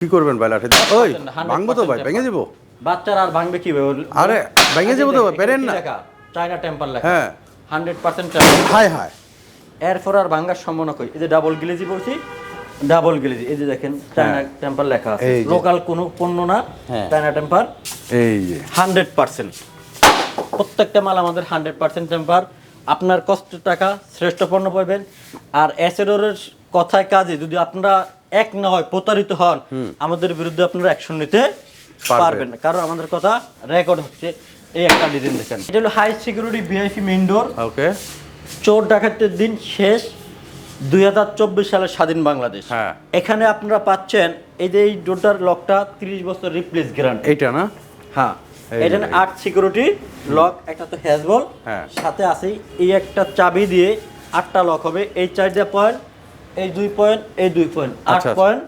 কি করবেন ভাই লাঠি? ওই ভাঙবো তো ভাই ভেঙে যাব বাচ্চারা আর ভাঙবে কি আরে, ভেঙে যাব তো, পেরেন না। চায়না টেম্পার লেখা। হ্যাঁ। হান্ড্রেড পার্সেন্ট হায় হায়। এরপর আর ভাঙার সম্ভাবনা কই? এই যে ডাবল গ্লেজি বলছি ডাবল গ্লেজি এই যে দেখেন চায়না হ্যাঁ। টেম্পার লেখা আছে। লোকাল কোনো পণ্য না হ্যাঁ। চায়না টেম্পার এই যে। হান্ড্রেড পার্সেন্ট প্রত্যেকটা মাল আমাদের হান্ড্রেড পার্সেন্ট টেম্পার আপনার কষ্ট টাকা শ্রেষ্ঠ পণ্য পাবেন। আর অ্যাসেডোরের কথায় কাজে যদি আপনারা এক না হয় প্রতারিত হন আমাদের বিরুদ্ধে আপনারা অ্যাকশন নিতে পারবেন। না। কারণ আমাদের কথা রেকর্ড হচ্ছে। এই একটা ডিজাইন দেখেন। এটা হলো high security VIP main door okay চোর ডাকাতের দিন শেষ দুই হাজার চব্বিশ সালের স্বাধীন বাংলাদেশ। হ্যাঁ। এখানে আপনারা পাচ্ছেন এই যে এই ডোরটার লকটা তিরিশ বছর রিপ্লেস গ্যারান্টি এইটা না? হ্যাঁ। এটা। আট সিকিউরিটি লক একটা তো হ্যাজবল হ্যাঁ। সাথে আছে এই একটা চাবি দিয়ে আটটা লক হবে। এই চারটা পয়েন্ট এই দুই পয়েন্ট এই দুই পয়েন্ট আট আচ্ছা, আচ্ছা। পয়েন্ট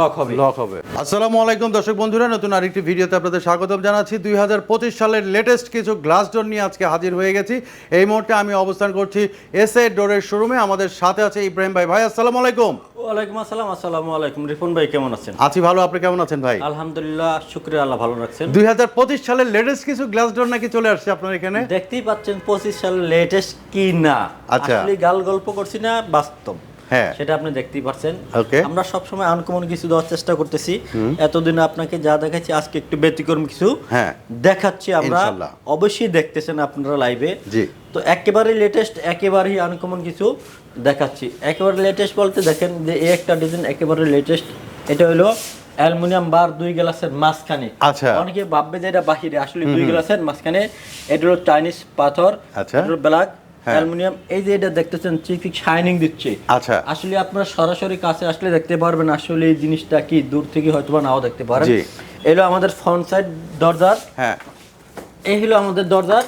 লক হবে। লক হবে। আসসালামু আলাইকুম দর্শক বন্ধুরা নতুন আরেকটি ভিডিওতে আপনাদের স্বাগতম জানাচ্ছি। দুই হাজার পঁচিশ সালের লেটেস্ট কিছু গ্লাস ডোর নিয়ে আজকে হাজির হয়ে গেছি। এই মুহূর্তে আমি অবস্থান করছি এস এ ডোরের শোরুমে আমাদের সাথে আছে ইব্রাহিম ভাই। ভাই আসসালামু আলাইকুম। ওয়ালাইকুম আসসালাম আসসালামু আলাইকুম। রিফুন ভাই কেমন আছেন? আছি ভালো। আপনি কেমন আছেন ভাই? আলহামদুলিল্লাহ শুক্রিয়া আল্লাহ ভালো রাখছেন। দুই হাজার পঁচিশ সালের লেটেস্ট কিছু গ্লাস ডোর নাকি চলে আসছে আপনার এখানে? দেখতেই পাচ্ছেন পঁচিশ সালের লেটেস্ট কি না। আচ্ছা। আসলে গাল গল্প করছি না বাস্তব। সেটা আপনি দেখতেই পাচ্ছেন Okay. আমরা সবসময় আনকমন কিছু দেওয়ার চেষ্টা করতেছি। এতদিন আপনাকে যা দেখাচ্ছি আজকে একটু ব্যতিক্রম কিছু হ্যাঁ। দেখাচ্ছি আমরা। অবশ্যই দেখতেছেন আপনারা লাইভে তো একেবারে লেটেস্ট একেবারেই আনকমন কিছু দেখাচ্ছি। একেবারে লেটেস্ট বলতে দেখেন যে এই একটা ডিজাইন একেবারে লেটেস্ট এটা হলো অ্যালুমিনিয়াম বার দুই গ্লাসের মাঝখানে। আচ্ছা। অনেকে ভাববে যে এটা বাহিরে আসলে দুই গ্লাসের মাঝখানে। এটা হলো চাইনিজ পাথর। আচ্ছা। ব্ল্যাক হ্যাঁ। অ্যালুমিনিয়াম এই যে এটা দেখতেছেন চিফিক শাইনিং দিচ্ছে। আচ্ছা। আসলে আপনারা সরাসরি কাছে আসলে দেখতে পারবেন আসলে এই জিনিসটা কি দূর থেকে হয়তো বা নাও দেখতে পারেন। এলো আমাদের ফ্রন্ট সাইড দরজার। হ্যাঁ। এই হলো আমাদের দরজার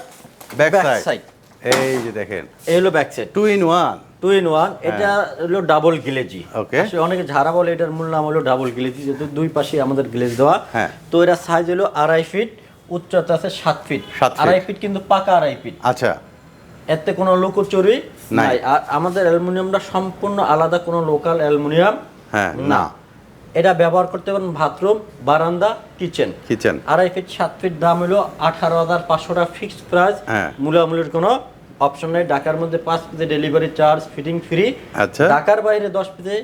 ব্যাক সাইড এই যে দেখেন। এই হলো back side two in one two in one এটা হলো ডাবল গিলেজি ওকে অনেকে ঝাড়া বলে এটার মূল নাম হলো ডাবল গিলেজি যেহেতু দুই পাশে আমাদের গ্লেজ দেওয়া। হ্যাঁ। তো এটার সাইজ হলো আড়াই ফিট উচ্চতা আছে সাত ফিট। আড়াই ফিট কিন্তু পাকা আড়াই ফিট আচ্ছা। এতে কোনো লুকোচুরি নাই। নাই। আর আমাদের অ্যালুমিনিয়ামটা সম্পূর্ণ আলাদা কোনো লোকাল অ্যালুমিনিয়াম হ্যাঁ না। এটা ব্যবহার করতে পারেন বাথরুম বারান্দা কিচেন। কিচেন। আড়াই ফিট সাত ফিট দাম হলো আঠারো হাজার পাঁচশো টাকা ফিক্সড প্রাইস হ্যাঁ। মূলামূলির কোনো অপশন নেই। ঢাকার মধ্যে পাঁচ পিসে ডেলিভারি চার্জ ফিটিং ফ্রি আচ্ছা। ঢাকার বাইরে দশ পিসে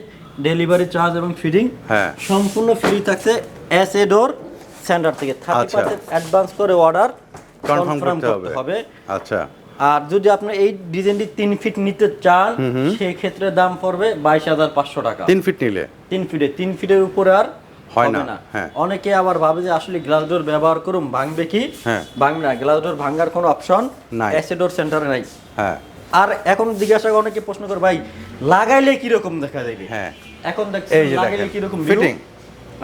ডেলিভারি চার্জ এবং ফিটিং হ্যাঁ। সম্পূর্ণ ফ্রি থাকছে এস এ ডোর সেন্টার থেকে। থার্টি। পার্সেন্ট অ্যাডভান্স করে অর্ডার কনফার্ম করতে হবে। আচ্ছা। আর যদি আপনি এই ডিজাইনটি তিন ফিট নিতে চান সেই ক্ষেত্রে দাম পড়বে বাইশ হাজার পাঁচশো টাকা। তিন ফিট নিলে? তিন ফিটে তিন ফিটের উপরে আর হয় না, হ্যাঁ। অনেকে আবার ভাবে যে আসলে গ্লাস ডোর ব্যবহার করুন ভাঙবে কি? হ্যাঁ। ভাঙবে না। গ্লাস ডোর ভাঙার কোনো অপশন নাই। অ্যাসিডোর সেন্টারে নাই। হ্যাঁ। আর এখন জিজ্ঞাসা করে অনেকে প্রশ্ন করে ভাই লাগাইলে কি রকম দেখা যাবে? হ্যাঁ। এখন দেখছি লাগাইলে কি রকম fitting।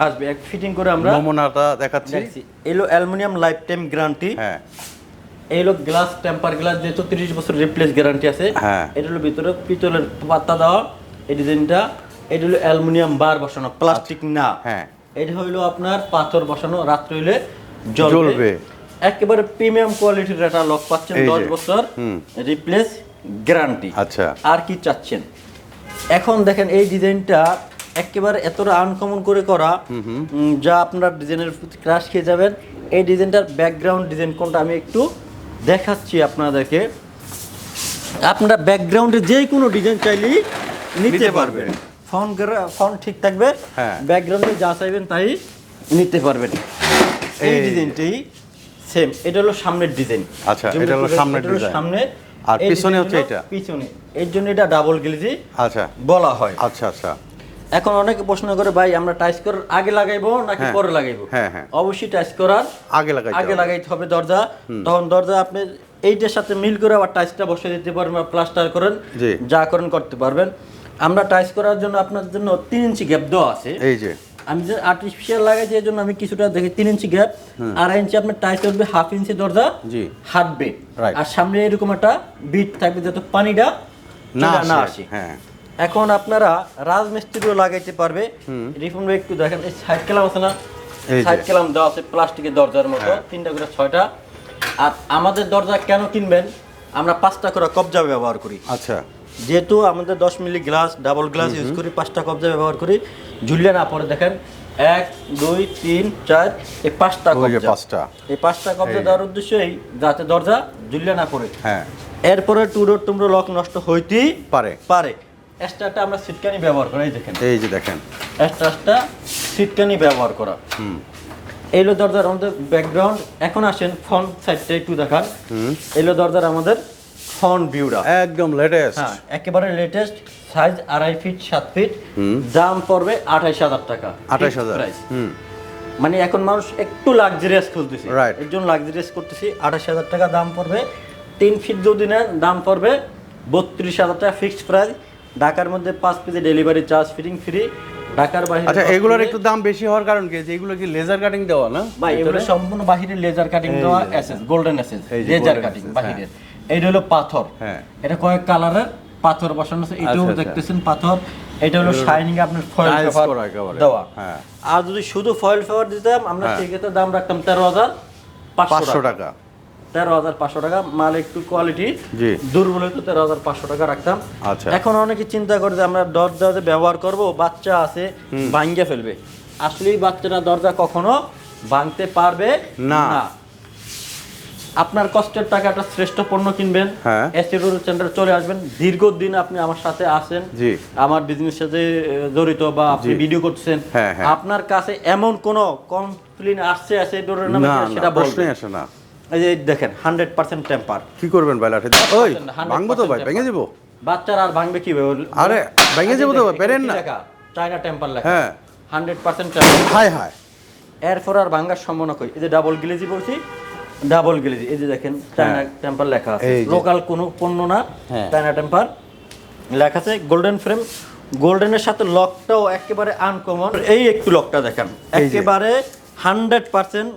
আসবে। এক ফিটিং করে আমরা নমুনাটা দেখাচ্ছি। এলো অ্যালুমিনিয়াম লাইফ টাইম গ্যারান্টি হ্যাঁ। এই হলো গ্লাস টেম্পার গ্লাস যেহেতু তিরিশ বছর রিপ্লেস গ্যারান্টি আছে। হ্যাঁ। এটা হলো ভিতরে পিতলের পাত্তা দেওয়া এই ডিজাইনটা এটা হলো অ্যালুমিনিয়াম বার বসানো। প্লাস্টিক না। হ্যাঁ। এটা হইল আপনার পাথর বসানো রাত্রে হইলে জ্বলবে। একেবারে প্রিমিয়াম কোয়ালিটির একটা লক পাচ্ছেন দশ বছর রিপ্লেস গ্যারান্টি আচ্ছা। আর কি চাচ্ছেন? এখন দেখেন এই ডিজাইনটা একেবারে এতটা আনকমন করে করা যা আপনার ডিজাইনের ক্রাশ খেয়ে যাবেন। এই ডিজাইনটার ব্যাকগ্রাউন্ড ডিজাইন কোনটা আমি একটু দেখাচ্ছি আপনাদেরকে। আপনারা ব্যাকগ্রাউন্ডে যে কোনো ডিজাইন চাইলেই নিতে পারবেন। ফোন ফোন ঠিক থাকবে। হ্যাঁ। ব্যাকগ্রাউন্ডে যা চাইবেন তাই নিতে পারবেন। এই ডিজাইনটাই সেম এটা হলো সামনের ডিজাইন আচ্ছা, এটা হলো সামনের design। সামনে। আর পিছনে হচ্ছে এটা? পিছনে। এর জন্য এটা ডাবল গ্লেজি আচ্ছা। বলা হয়। আচ্ছা আচ্ছা। এখন অনেকে প্রশ্ন করে ভাই আমরা টাইস করার আগে লাগাইবো নাকি হ্যাঁ। পরে লাগাইবো? হ্যাঁ, হ্যাঁ। অবশ্যই টাইস করার আগে লাগাইতে আগে লাগাইতে হবে দরজা। তখন দরজা আপনি এইটার সাথে মিল করে আবার টাইসটা বসিয়ে দিতে পারবেন বা প্লাস্টার করেন জি। যা করেন করতে পারবেন। আমরা টাইস করার জন্য আপনার জন্য তিন ইঞ্চি গ্যাপ দেওয়া আছে। এই যে। আমি যে আর্টিফিশিয়াল লাগাই এর জন্য আমি কিছুটা দেখি তিন ইঞ্চি গ্যাপ আড়াই ইঞ্চি আপনার টাইস উঠবে হাফ ইঞ্চি দরজা জি। হাঁটবে. আর সামনে এরকম একটা বিট থাকবে যাতে পানিটা না না আসে। হ্যাঁ। এখন আপনারা রাজমিস্ত্রিও লাগাইতে পারবে। রিফুন ভাই একটু দেখেন এই সাইড কেলাম আছে না? সাইড কেলাম দেওয়া আছে প্লাস্টিকের দরজার মতো হ্যাঁ। তিনটা করে ছয়টা। আর আমাদের দরজা কেন কিনবেন? আমরা পাঁচটা করে কবজা ব্যবহার করি। আচ্ছা। যেহেতু আমাদের দশ milli glass double glass use করি পাঁচটা কবজা ব্যবহার করি। ঝুলিয়ে না পরে দেখেন এক দুই তিন চার এই পাঁচটা কবজা। পাঁচটা। এই পাঁচটা কবজা দেওয়ার উদ্দেশ্য এই যাতে দরজা ঝুলিয়ে না পড়ে। হ্যাঁ। এরপরে টু ডোর টুমডোর লক নষ্ট হইতেই পারে। পারে। এক্সট্রাটা আমরা সিটকানি ব্যবহার করি এই দেখেন। এই যে দেখেন। এক্সট্রাটা সিটকানি ব্যবহার করা। হুম। এলো দরজার আমাদের ব্যাকগ্রাউন্ড এখন আসেন ফ্রন্ট সাইডটা একটু দেখান। হুম। এলো দরজার আমাদের ফ্রন্ট ভিউটা একদম লেটেস্ট হ্যাঁ একেবারে লেটেস্ট সাইজ আড়াই ফিট সাত ফিট দাম পড়বে আঠাইশ হাজার টাকা। আঠাশ হাজার। price। হুম। মানে এখন মানুষ একটু লাক্সারিয়াস খুলতেছে. এর জন্য লাক্সারিয়াস করতেছি। আঠাশ হাজার টাকা দাম পড়বে। তিন ফিট যদি নেন দাম পড়বে বত্রিশ হাজার টাকা ফিক্সড প্রাইস ঢাকার মধ্যে পাঁচ পিসে ডেলিভারি চার্জ ফিটিং ফ্রি ঢাকার বাইরে আচ্ছা এগুলোর একটু দাম বেশি হওয়ার কারণ কি? এগুলো কি লেজার কাটিং দেওয়া না? ভাই এগুলো সম্পূর্ণ লেজার কাটিং দেওয়া গোল্ডেন লেজার কাটিং বাহিরের এইটা হলো পাথর। হ্যাঁ। এটা কয়েক কালারের পাথর বসানো আছে এটাও আচ্ছা, আচ্ছা। দেখতেছেন পাথর। এটা হলো শাইনিং আপনার ফয়েল পেপার দেওয়া। হ্যাঁ। আর যদি শুধু ফয়েল পেপার দিতাম আমরা হ্যাঁ। সেক্ষেত্রে দাম রাখতাম তেরো হাজার পাঁচশো টাকা। তেরো হাজার পাঁচশো টাকা। মাল একটু কোয়ালিটি দুর্বল তেরো হাজার পাঁচশো টাকা রাখতাম। আচ্ছা। এখন অনেকে চিন্তা করে যে আমরা দরজা ব্যবহার করব বাচ্চা আছে ভাঙ্গে ফেলবে। আসলেই বাচ্চারা দরজা কখনো ভাঙতে পারবে না। আপনার কষ্টের টাকাটা শ্রেষ্ঠ পণ্য কিনবেন। হ্যাঁ। রোড সেন্টার চলে আসবেন। দীর্ঘদিন আপনি আমার সাথে আছেন। জি। আমার বিজনেস সাথে জড়িত বা আপনি ভিডিও করছেন হ্যাঁ, হ্যাঁ। আপনার কাছে এমন কোন কমপ্লেন আসছে ডোরের নামে সেটা বলবেন? আসে না। এই যে দেখেন হান্ড্রেড পার্সেন্ট টেম্পার কি করবেন ভাই লাঠি ওই ভাঙবো তো ভাই ভেঙে যাব। বাচ্চারা আর ভাঙবে কি আরে, ভেঙে যাব তো ভাই, পেরেন না। চায়না টেম্পার লেখা। হ্যাঁ। হান্ড্রেড পার্সেন্ট টেম্পার হায় হায়। এরপর আর ভাঙার সম্ভাবনা কই? এই যে ডাবল গিলেজি বলছি ডাবল গিলেজি এই যে দেখেন চায়না টেম্পার লেখা আছে। লোকাল কোনো পণ্য না হ্যাঁ। চায়না টেম্পার লেখা আছে। গোল্ডেন ফ্রেম গোল্ডেনের সাথে লকটাও একেবারে আনকমন এই একটু লকটা দেখেন। একেবারে হান্ড্রেড পার্সেন্ট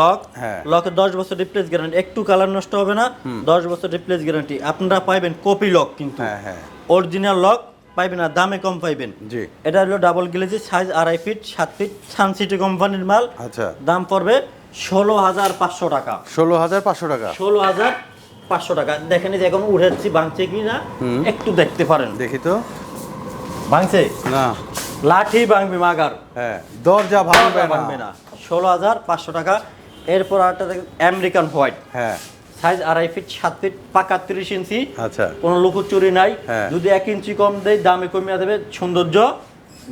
লক হ্যাঁ। লকে দশ বছর রিপ্লেস গ্যারান্টি একটু কালার নষ্ট হবে না দশ বছর রিপ্লেস গ্যারান্টি আপনারা পাইবেন কপি লক কিন্তু। হ্যাঁ হ্যাঁ। অরিজিনাল লক পাইবেন না দামে কম পাইবেন। জি। এটা হলো ডাবল গ্লেজি সাইজ আড়াই ফিট সাত ফিট সানসিটি কোম্পানির মাল। আচ্ছা। দাম পড়বে ষোলো হাজার পাঁচশো টাকা। ষোলো হাজার পাঁচশো টাকা। ষোলো হাজার পাঁচশো টাকা। দেখেন যে এখন উঠেছি ভাঙছে কি না? একটু দেখতে পারেন। দেখি তো। ভাঙছে? না। লাঠি ভাঙবে মাগার। হ্যাঁ দরজা ভাঙবে না। ষোলো হাজার পাঁচশো টাকা। এরপর আরেকটা দেখেন আমেরিকান হোয়াইট হ্যাঁ। সাইজ আড়াই ফিট সাত ফিট পাকা তিরিশ ইঞ্চি। আচ্ছা। কোনো লুকোচুরি নাই। হ্যাঁ। যদি এক ইঞ্চি কম দেয় দামে কমিয়ে দেবে সৌন্দর্য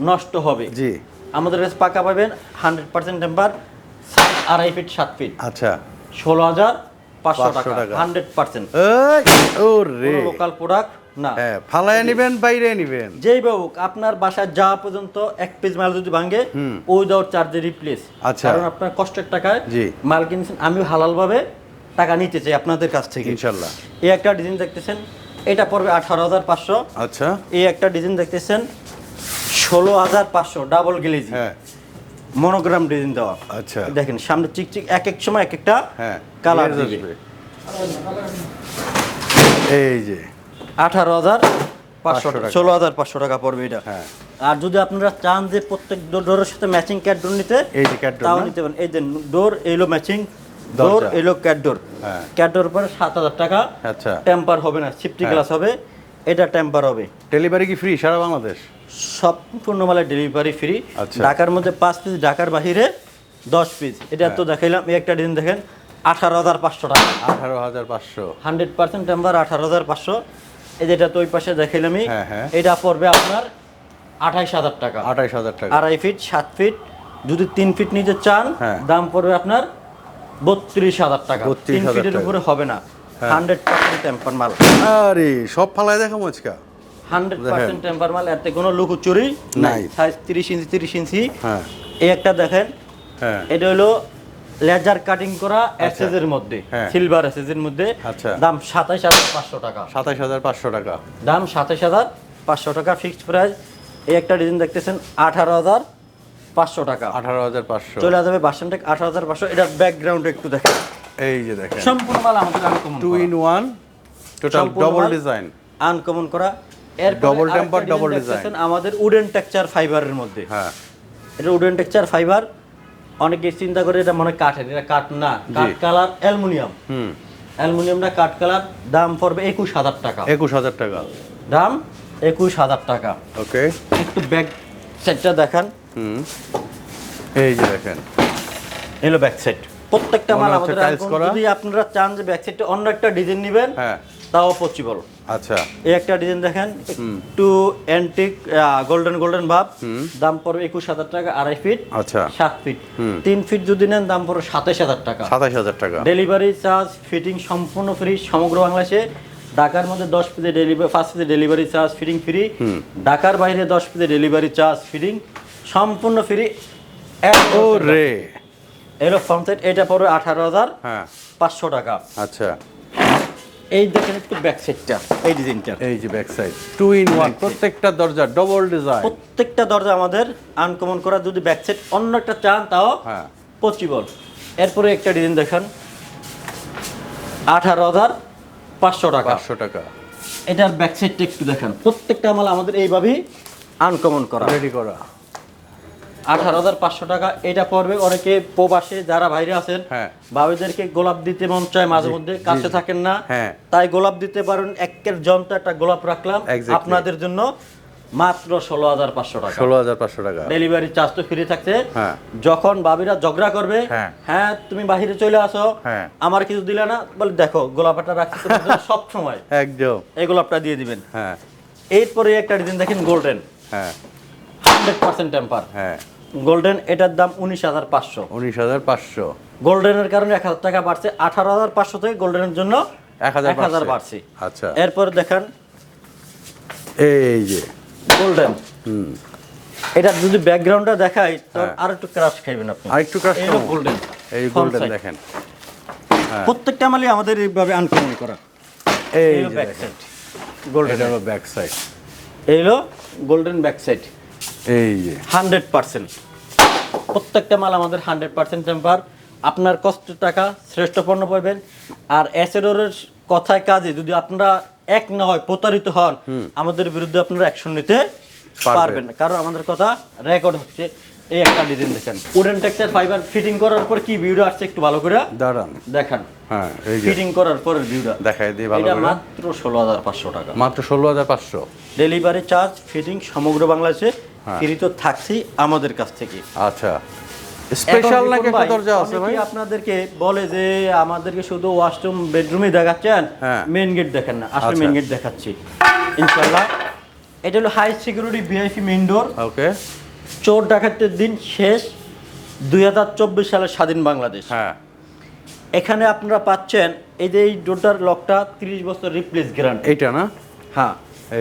নষ্ট হবে। জি। আমাদের কাছে পাকা পাবেন হান্ড্রেড পার্সেন্ট টেম্পার সাইজ আড়াই ফিট সাত ফিট আচ্ছা। ষোলো হাজার পাঁচশো টাকা টাকা। হান্ড্রেড পার্সেন্ট ও রে লোকাল প্রোডাক্ট না। হ্যাঁ ফালায় নিবেন বাইরে নিবেন। যেই বাবু আপনার বাসায় যাওয়া পর্যন্ত এক পিস মাল যদি ভাঙে উইদাউট চার্জে রিপ্লেস আচ্ছা। কারণ আপনার কষ্টের টাকায়। মাল কিনছেন আমি হালাল ভাবে টাকা নিতে চাই আপনাদের কাছ থেকে। ইনশাল্লাহ। এই একটা ডিজাইন দেখতেছেন এটা পড়বে আঠারো হাজার পাঁচশো। আচ্ছা। এই একটা ডিজাইন দেখতেছেন ষোলো হাজার পাঁচশো ডাবল গ্লেজি হ্যাঁ। মনোগ্রাম ডিজাইন দেওয়া। আচ্ছা। দেখেন সামনে চিকচিক এক এক সময় এক একটা হ্যাঁ। কালার লেজ দিবে। এই যে। আঠারো হাজার পাঁচশো টাকা। ষোলো হাজার পাঁচশো টাকা পড়বে এটা। হ্যাঁ। আর যদি আপনারা চান যে প্রত্যেক ডোরের সাথে ম্যাচিং ক্যাট ডোর নিতে এই যে cat তাও নিতে পারেন। এই যে ডোর এলো ম্যাচিং ডোর এলো ক্যাট ডোর। হ্যাঁ। ক্যাট ডোর পরে সাত হাজার টাকা। আচ্ছা। টেম্পার হবে না সিফটি হ্যাঁ। গ্লাস হবে। এটা টেম্পার হবে। ডেলিভারি কি ফ্রি সারা বাংলাদেশ? সম্পূর্ণ মালের ডেলিভারি ফ্রি। আচ্ছা। ঢাকার মধ্যে পাঁচ পিস ঢাকার বাহিরে দশ পিস। এটা। তো দেখাইলাম এই একটা ডিজাইন দেখেন আঠারো হাজার পাঁচশো টাকা। আঠারো হাজার পাঁচশো। হান্ড্রেড পার্সেন্ট টেম্পার আঠারো হাজার পাঁচশো। এই যেটা তো ওই পাশে দেখাইলামই হ্যাঁ, হ্যাঁ। এটা পড়বে আপনার আঠাইশ হাজার টাকা। আঠাইশ হাজার টাকা। আড়াই ফিট সাত ফিট যদি তিন ফিট নিতে চান হ্যাঁ। দাম পড়বে আপনার বত্রিশ হাজার টাকা। 32,000 তিন ফিটের উপরে হবে না। হান্ড্রেড পার্সেন্ট টেম্পার মাল। আরে সব ফালায় দেখো মজকা হান্ড্রেড। পার্সেন্ট টেম্পার মাল এতে কোনো লুকোচুরি নাই। নাই। সাইজ তিরিশ ইঞ্চি তিরিশ ইঞ্চি এই একটা দেখেন। এটা হলো লেজার কাটিং করা এসএস এর মধ্যে হ্যাঁ। সিলভার এসএস এর মধ্যে। আচ্ছা। দাম সাতাইশ হাজার পাঁচশো টাকা। সাতাইশ হাজার পাঁচশো টাকা। দাম সাতাইশ হাজার পাঁচশো টাকা ফিক্সড প্রাইস। এই একটা ডিজাইন দেখতেছেন আঠারো হাজার পাঁচশো টাকা। আঠারো হাজার পাঁচশো। চলে যাবে আঠারো হাজার পাঁচশো। এটার ব্যাকগ্রাউন্ড একটু দেখেন। এই যে দেখেন। সম্পূর্ণ মাল আমাদের uncommon two in one total সম্পূর্ণ ডবল ডিজাইন আনকমন করা। এর Double temper, double design। আমাদের উডেন টেক্সচার ফাইবারের মধ্যে। হ্যাঁ। এটা উডেন টেক্সচার ফাইবার অনেকে চিন্তা করে এটা মনে কাঠের এটা কাঠ না কাঠ কালার অ্যালুমিনিয়াম। অ্যালুমিনিয়ামটা কাঠ কালার দাম পড়বে একুশ হাজার টাকা। একুশ হাজার টাকা। দাম একুশ হাজার টাকা। ওকে। একটু ব্যাগ সেটটা দেখান। হুম। এই যে দেখেন। এলো ব্যাক সাইড প্রত্যেকটা মাল আমাদের যদি আপনারা চান যে ব্যাক সাইডে অন্য একটা ডিজাইন নেবেন হ্যাঁ। তাও পসিবল আচ্ছা। এই একটা ডিজাইন দেখেন একটু অ্যান্টিক গোল্ডেন গোল্ডেন ভাব দাম পড়বে একুশ হাজার টাকা আড়াই ফিট আচ্ছা। সাত ফিট তিন ফিট যদি নেন দাম পড়বে সাতাশ হাজার টাকা। সাতাশ হাজার টাকা। ডেলিভারি চার্জ ফিটিং সম্পূর্ণ ফ্রি সমগ্র বাংলাদেশে। ঢাকার মধ্যে দশ পিসে ডেলিভারি ফার্স্ট পিসে ডেলিভারি চার্জ ফিটিং ফ্রি ঢাকার বাইরে দশ পিসে ডেলিভারি চার্জ ফিটিং সম্পূর্ণ ফ্রি এলো ফ্রন্ট সাইড এটা পড়বে আঠারো হাজার হ্যাঁ। পাঁচশো টাকা। আচ্ছা। এই দেখেন একটু ব্যাক সাইডটা এই ডিজাইনটা এই যে back side two in one প্রত্যেকটা দরজা ডবল ডিজাইন প্রত্যেকটা দরজা আমাদের আনকমন করা যদি ব্যাক সাইড অন্য একটা চান তাও হ্যাঁ। পসিবল এরপরে একটা ডিজাইন দেখেন। আঠারো হাজার পাঁচশো টাকা। পাঁচশো টাকা। এটার ব্যাক সাইডটা একটু দেখেন। প্রত্যেকটা মাল আমাদের এইভাবেই আনকমন করা। রেডি করা। আঠারো হাজার পাঁচশো টাকা। এটা পড়বে অনেকে প্রবাসে যারা বাইরে আছেন হ্যাঁ। ভাবিদেরকে গোলাপ দিতে মন চায় মাঝে মধ্যে কাছে থাকেন না। হ্যাঁ। তাই গোলাপ দিতে পারেন একের যন্ত্র একটা গোলাপ রাখলাম। আপনাদের জন্য মাত্র ষোলো হাজার পাঁচশো টাকা। ষোলো হাজার পাঁচশো টাকা। ডেলিভারি চার্জ তো ফ্রি থাকছে। হ্যাঁ। যখন বাবিরা ঝগড়া করবে হ্যাঁ। তুমি বাহিরে চলে আসো। আমার কিছু দিলে না বলে দেখো গোলাপটা রাখছি সব সময়। একদম। এই গোলাপটা দিয়ে দিবেন। হ্যাঁ। এরপরে একটা ডিজাইন দেখেন গোল্ডেন হ্যাঁ। হান্ড্রেড পার্সেন্ট টেম্পার হ্যাঁ। গোল্ডেন এটার দাম উনিশ হাজার পাঁচশো। উনিশ হাজার পাঁচশো। গোল্ডেনের কারণে এক হাজার টাকা বাড়ছে। আঠারো হাজার পাঁচশো থেকে গোল্ডেনের জন্য এক হাজার এক হাজার বাড়ছে। আচ্ছা। এরপর দেখেন এই যে। গোল্ডেন হুম। এটা যদি ব্যাকগ্রাউন্ডটা দেখাই তো হ্যাঁ। আর একটু ক্রাশ খাইবেন আপনি। আর একটু crush খাব? গোল্ডেন এই গোল্ডেন দেখেন। হ্যাঁ। প্রত্যেকটা মালই আমাদের এইভাবে আনকমন করা। এই back side golden back side এই হলো গোল্ডেন ব্যাক সাইড এই যে। Hundred percent. প্রত্যেকটা মাল আমাদের হান্ড্রেড পার্সেন্ট টেম্পার আপনার কষ্টের টাকা শ্রেষ্ঠ পণ্য পাবেন। আর অ্যাসেডোরের কথায় কাজে যদি আপনারা এক না হয় প্রতারিত হন আমাদের বিরুদ্ধে আপনারা অ্যাকশন নিতে পারবেন। না। কারণ আমাদের কথা রেকর্ড হচ্ছে। এই একটা ডিজাইন দেখেন। উডেন টেক্সচার ফাইবার ফিটিং করার পর কি ভিউটা আসছে একটু ভালো করে দাঁড়ান। দেখান। হ্যাঁ এই ফিটিং করার পরের ভিউটা। দেখাই দিই ভালো করে। মাত্র ষোলো হাজার পাঁচশো টাকা। মাত্র ষোলো হাজার পাঁচশো। ডেলিভারি চার্জ ফিটিং সমগ্র বাংলাদেশে। ফ্রি তো থাকছেই আমাদের কাছ থেকে। আচ্ছা। স্পেশাল নাকি একটা দরজা আছে ভাই? আপনাদেরকে বলে যে আমাদেরকে শুধু ওয়াশরুম বেডরুমে দেখাচ্ছেন হ্যাঁ। মেইন গেট দেখেন না আসলে আচ্ছা। মেইন গেট দেখাচ্ছি। ইনশাআল্লাহ। এটা হলো high security VIP main door okay চোর ডাকাতের দিন শেষ দুই হাজার চব্বিশ সালের স্বাধীন বাংলাদেশ। হ্যাঁ। এখানে আপনারা পাচ্ছেন এই যে এই ডোরটার লকটা তিরিশ বছর রিপ্লেস গ্যারান্টি এইটা না? হ্যাঁ।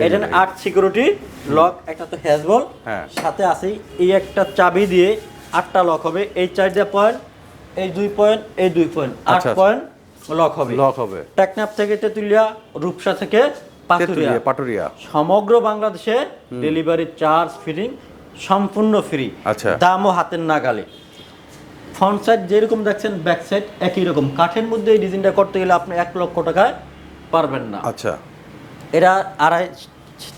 এটা। আট সিকিউরিটি লক একটা তো হ্যাজবল হ্যাঁ। সাথে আছে এই একটা চাবি দিয়ে আটটা লক হবে। এই চারটা পয়েন্ট এই দুই পয়েন্ট এই দুই পয়েন্ট আট আচ্ছা, আচ্ছা। পয়েন্ট লক হবে। লক হবে। টেকনাফ থেকে তেতুলিয়া রূপসা থেকে তেঁতুলিয়া পাটুরিয়া। সমগ্র বাংলাদেশে ডেলিভারি চার্জ ফিটিং সম্পূর্ণ ফ্রি আচ্ছা। দামও হাতের নাগালে। ফ্রন্ট সাইড যেরকম দেখছেন ব্যাক সাইড একই রকম। কাঠের মধ্যে এই ডিজাইনটা করতে গেলে আপনি এক লক্ষ টাকায় পারবেন না। আচ্ছা। এরা আড়াই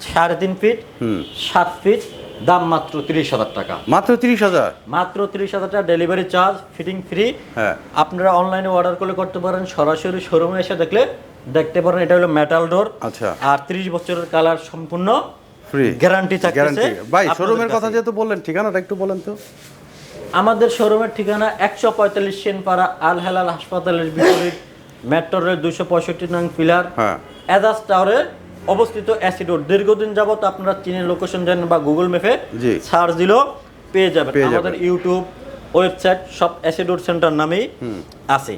সাড়ে তিন ফিট। সাত ফিট দাম মাত্র তিরিশ হাজার টাকা। মাত্র তিরিশ হাজার? মাত্র তিরিশ হাজার টাকা ডেলিভারি চার্জ ফিটিং ফ্রি হ্যাঁ। আপনারা অনলাইনে অর্ডার করলে করতে পারেন সরাসরি শোরুমে এসে দেখলে দেখতে পারেন এটা হলো মেটাল ডোর আচ্ছা। আর তিরিশ বছরের কালার সম্পূর্ণ ফ্রি গ্যারান্টি গ্যারান্টি ভাই শোরুমের কথা যেহেতু বললেন ঠিকানাটা একটু বলেন তো। আমাদের শোরুমের ঠিকানা একশো পঁয়তাল্লিশ সেনপাড়া আল হেলাল হাসপাতালের বিপরীত। মেট্রো রেল দুইশো পঁয়ষট্টি নং পিলার হ্যাঁ। এজাজ টাওয়ারে অবস্থিত অ্যাসিড রোড দীর্ঘদিন যাবত আপনারা চীনের লোকেশন জানেন বা গুগল ম্যাপে। সার্চ দিলেও পেয়ে যাবেন। পেয়ে যাবেন। আমাদের ইউটিউব ওয়েবসাইট সব অ্যাসিড রোড সেন্টার নামেই আছে।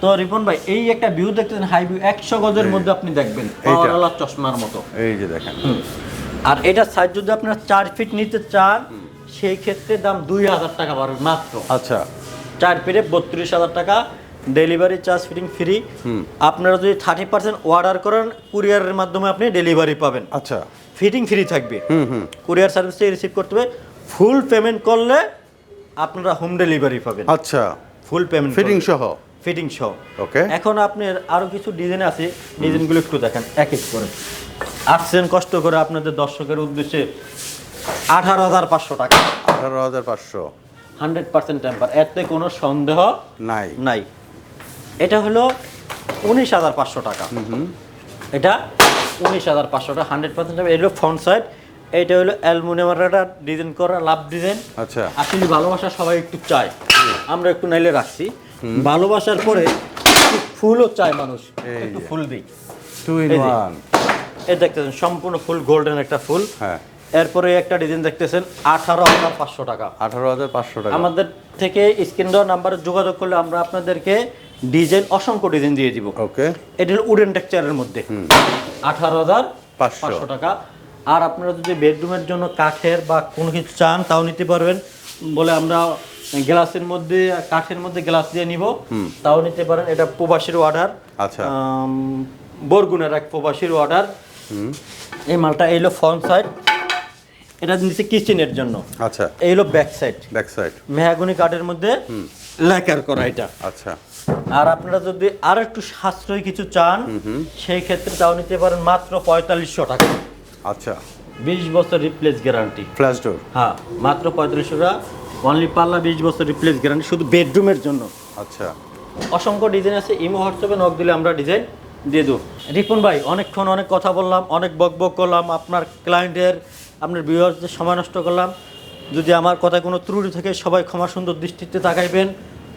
তো রিপন ভাই এই একটা ভিউ দেখতেছেন হাই ভিউ একশো গজের মধ্যে আপনি দেখবেন পাওয়ারওয়ালা চশমার মতো। এই যে দেখেন। আর এটা সাইজ যদি আপনারা চার ফিট নিতে চান সেই ক্ষেত্রে দাম দুই হাজার টাকা পারবে মাত্র। আচ্ছা। চার ফিটে বত্রিশ হাজার টাকা ডেলিভারি চার্জ ফিটিং ফ্রি। আপনারা যদি থার্টি পার্সেন্ট অর্ডার করেন কুরিয়ারের মাধ্যমে আপনি ডেলিভারি পাবেন। আচ্ছা। ফিটিং ফ্রি থাকবে। হুম হুম। কুরিয়ার সার্ভিস থেকে রিসিভ করতে হবে। ফুল পেমেন্ট করলে আপনারা হোম ডেলিভারি পাবেন। আচ্ছা। ফুল পেমেন্ট ফিটিং সহ? ফিটিং সহ। ওকে এখন আপনার আরও কিছু ডিজাইন আছে ডিজাইনগুলো একটু দেখেন। এক এক করে। আসছেন কষ্ট করে আপনাদের দর্শকের উদ্দেশ্যে আঠারো হাজার পাঁচশো টাকা। আঠারো হাজার পাঁচশো। হান্ড্রেড পার্সেন্ট টেম্পার এতে কোনো সন্দেহ নাই। নাই। এটা হলো উনিশ হাজার পাঁচশো টাকা। এটা উনিশ হাজার পাঁচশো টাকা হান্ড্রেড পার্সেন্ট এটা হলো ফ্রন্ট সাইড এইটা হলো অ্যালুমিনিয়ামের একটা ডিজাইন করা লাভ ডিজাইন আচ্ছা। আসলে ভালোবাসা সবাই একটু চায়। আমরা একটু নাইলে রাখছি। ভালোবাসার পরে ফুলও চায় মানুষ। একটু ফুল দিই। Two in one. এই দেখতেছেন সম্পূর্ণ ফুল গোল্ডেন একটা ফুল। হ্যাঁ। এরপরে একটা ডিজাইন দেখতেছেন আঠারো হাজার পাঁচশো টাকা। আঠারো হাজার পাঁচশো টাকা। আমাদের থেকে স্ক্রিন দেওয়া নাম্বারে যোগাযোগ করলে আমরা আপনাদেরকে ডিজাইন অসংখ্য ডিজাইন দিয়ে দিব। ওকে। এটা হলো উডেন টেক্সচারের মধ্যে। আঠারো হাজার পাঁচশো। টাকা। আর আপনারা যদি বেডরুমের জন্য কাঠের বা কোনো কিছু চান তাও নিতে পারবেন। বলে আমরা গ্লাসের মধ্যে কাঠের মধ্যে গ্লাস দিয়ে নিব। তাও নিতে পারেন। এটা প্রবাসীর অর্ডার। আচ্ছা। বরগুনের এক প্রবাসীর অর্ডার। এই মালটা এইলো ফ্রন্ট সাইড। এটা নিচে কিচেনের জন্য। আচ্ছা। এইলো ব্যাক সাইড। Back side. মেহাগুনি কাঠের মধ্যে ল্যাকার করা এটা। আচ্ছা। আর আপনারা যদি আর একটু সাশ্রয়ী কিছু চান সেই ক্ষেত্রে তাও নিতে পারেন মাত্র পঁয়তাল্লিশশো টাকা। আচ্ছা। বিশ বছর রিপ্লেস গ্যারান্টি ফ্ল্যাশ ডোর হ্যাঁ মাত্র পঁয়তাল্লিশশো টাকা। অনলি পাল্লা বিশ বছর রিপ্লেস গ্যারান্টি শুধু বেডরুমের জন্য। আচ্ছা। অসংখ্য ডিজাইন আছে ইমো হোয়াটসঅ্যাপে নক দিলে আমরা ডিজাইন দিয়ে দেবো। রিপন ভাই অনেকক্ষণ অনেক কথা বললাম অনেক বক বক করলাম আপনার ক্লায়েন্টের আপনার ভিউয়ার্সদের সময় নষ্ট করলাম। যদি আমার কথায় কোনো ত্রুটি থাকে সবাই ক্ষমা সুন্দর দৃষ্টিতে তাকাইবেন।